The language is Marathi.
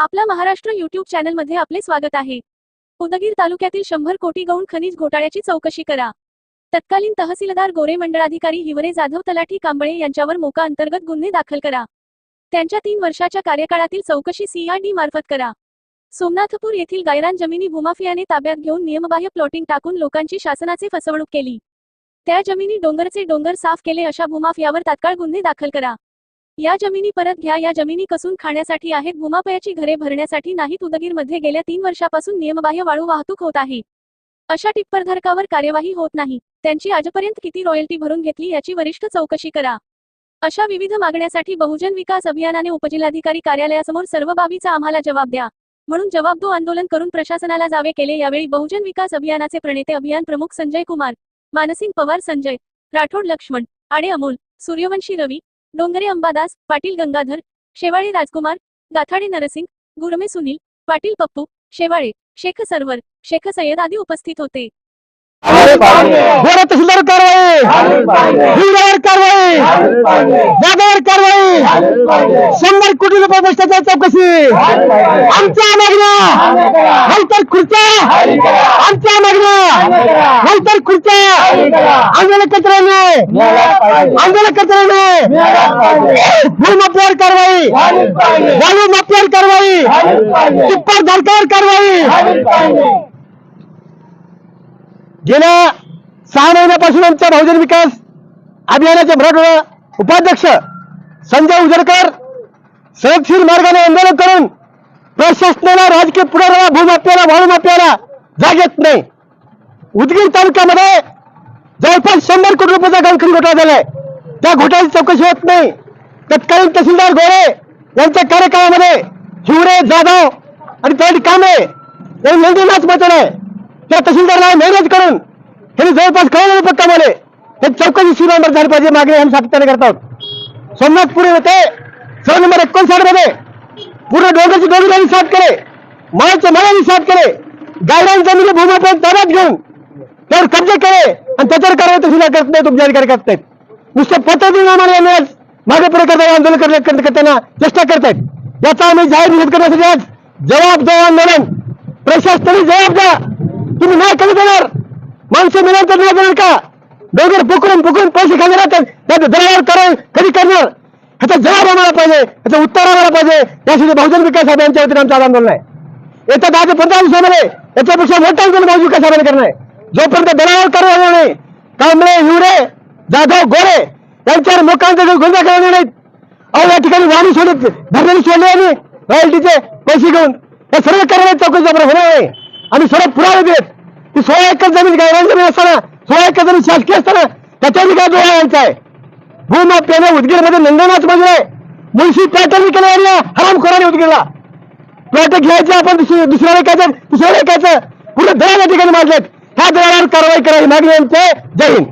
आपला महाराष्ट्र युट्यूब चॅनलमध्ये आपले स्वागत आहे. उदगीर तालुक्यातील शंभर कोटी गौण खनिज घोटाळ्याची चौकशी करा. तत्कालीन तहसीलदार गोरे मंडळाधिकारी हिवरे जाधव तलाठी कांबळे यांच्यावर मोका अंतर्गत गुन्हे दाखल करा. त्यांच्या तीन वर्षाच्या कार्यकाळातील चौकशी सीआरडी मार्फत करा. सोमनाथपूर येथील गायरान जमिनी भूमाफियाने ताब्यात घेऊन नियमबाह्य प्लॉटिंग टाकून लोकांची शासनाचे फसवणूक केली. त्या जमिनी डोंगरचे डोंगर साफ केले अशा भूमाफियावर तात्काळ गुन्हे दाखल करा. या जमिनी परत घ्या. या जमिनी कसून खाण्यासाठी आहेत. भूमापयाची घरे भरण्यासाठी नाहीत. उदगीरमध्ये गेल्या तीन वर्षापासून नियमबाह्य वाळू वाहतूक होत आहे. अशा टिप्परधारकावर कार्यवाही होत नाही. त्यांची आजपर्यंत किती रॉयल्टी भरून घेतली याची वरिष्ठ चौकशी करा. अशा विविध मागण्यासाठी बहुजन विकास अभियानाने उपजिल्हाधिकारी कार्यालयासमोर सर्व बाबीचा आम्हाला जबाब द्या. म्हणून जबाबदो आंदोलन करून प्रशासनाला जावे केले. यावेळी बहुजन विकास अभियानाचे प्रणेते अभियान प्रमुख संजय कुमार मानसिंग पवार संजय राठोड लक्ष्मण आणि अमोल सूर्यवंशी रवी डोंगरे अंबादास पाटील गंगाधर शेवाळे राजकुमार गाथाडे नरसिंग गुरमे सुनील पाटील पप्पू शेवाळे शेख सरवर शेख सय्यद आदी उपस्थित होते. तहसीलदार कारवाई. कारवाई. कारवाई. शंभर कोटी रुपये भ्रष्टाचार चौकशी. आमच्या मागण्या. हलतर खुर्च्या. आमच्या मागण्या. हलतर खुर्च्या. आंदोलन कचऱ्याने आंदोलन कचऱ्याने भूमाफियावर कारवाई. वाळू माफियावर कारवाई. टिप्पर धारकावर कारवाई. गेल्या सहा महिन्यापासून आमच्या बहुजन विकास अभियानाचे मराठवाडा उपाध्यक्ष संजय उजरकर सडकशील मार्गाने आंदोलन करून प्रशासनाला राजकीय पुढाऱ्याला भूमाप्याला वाळू माफियाला जाग येत नाही. उदगीर तालुक्यामध्ये जवळपास शंभर कोटी रुपयाचा गणखरी घोटाळा झालाय. त्या घोटाळ्याची चौकशी होत नाही. तत्कालीन तहसीलदार गोरे यांच्या कार्यकाळामध्ये हिवरे जाधव आणि तळी कांबळे यांनी नंदी नाच मचवलाय त्या तहसीलदारला मेहनत करून त्यांनी जवळपास करोडो रुपये कमावले. हे चौकशी सुरू झाली पाहिजे मागणी आम्ही सातत्याने करत आहोत. सोमनाथपुरी होते सर्व नंबर एकोणसाठमध्ये. पूर्ण डोंगरची डोंगर यांनी साथ केले मळाचे मळांनी साथ केले गायरान जमिनी भूमापन ताब्यात घेऊन. त्यावर कब्जे केले आणि त्याच्यावर कारवाई सुद्धा करत नाही तुमचे अधिकारी करत नाहीत. नुसतं पत्र देऊन आम्हाला यांनी आज मागे पुढे करता आंदोलन करण्या- करताना चेष्टा करतायत याचा आम्ही जाहीर निषेध करण्यासाठी आज जबाबदार दो आंदोलन प्रशासनाने जबाबदार तुम्ही नाही कधी देणार? माणसं मिळून तर नाही देणार का? डोंगर पुकरून पुकरून पैसे खाले राहतात. त्या दरावर करून कधी करणार? ह्याचा जवाब आम्हाला पाहिजे. ह्याचं उत्तर आम्हाला पाहिजे. यासाठी बहुजन विकास अभियानच्या वतीने आमचं आंदोलन आहे येत्या दहा ते पंधरा दिवसामध्ये याच्यापेक्षा मोठं आंदोलन बहुजन विकास अभियान करणार आहे. जोपर्यंत दरावर करणार नाही कांबळे हिवरे जाधव गोरे यांच्यावर मोकांचे गुन्हा करणार नाहीत. अहो या ठिकाणी वाणी सोडत भरलेली सोडले आणि रॉयल्टीचे पैसे घेऊन. या सर्व करणार चौकशी आपण होणार नाही आम्ही सर्व पुरावे देत. ती सोळा एकर जमीन काय? जमीन असताना सोळा एकर जमीन शासकीय असताना त्याच्यावर काय डोळा यायचा आहे? भूमाफियाने उदगीरमध्ये नंदनाच म्हणजे मुळशी पॅटर्न विकायला यायला हरामखोराने उदगीरला. प्लॉट घ्यायचं आपण दुसऱ्या ऐकायचं दुसऱ्या ऐकायचं पुढे दळाच्या ठिकाणी मागलेत ह्या दळावर कारवाई करायची मागणी आमचे जय हिंद.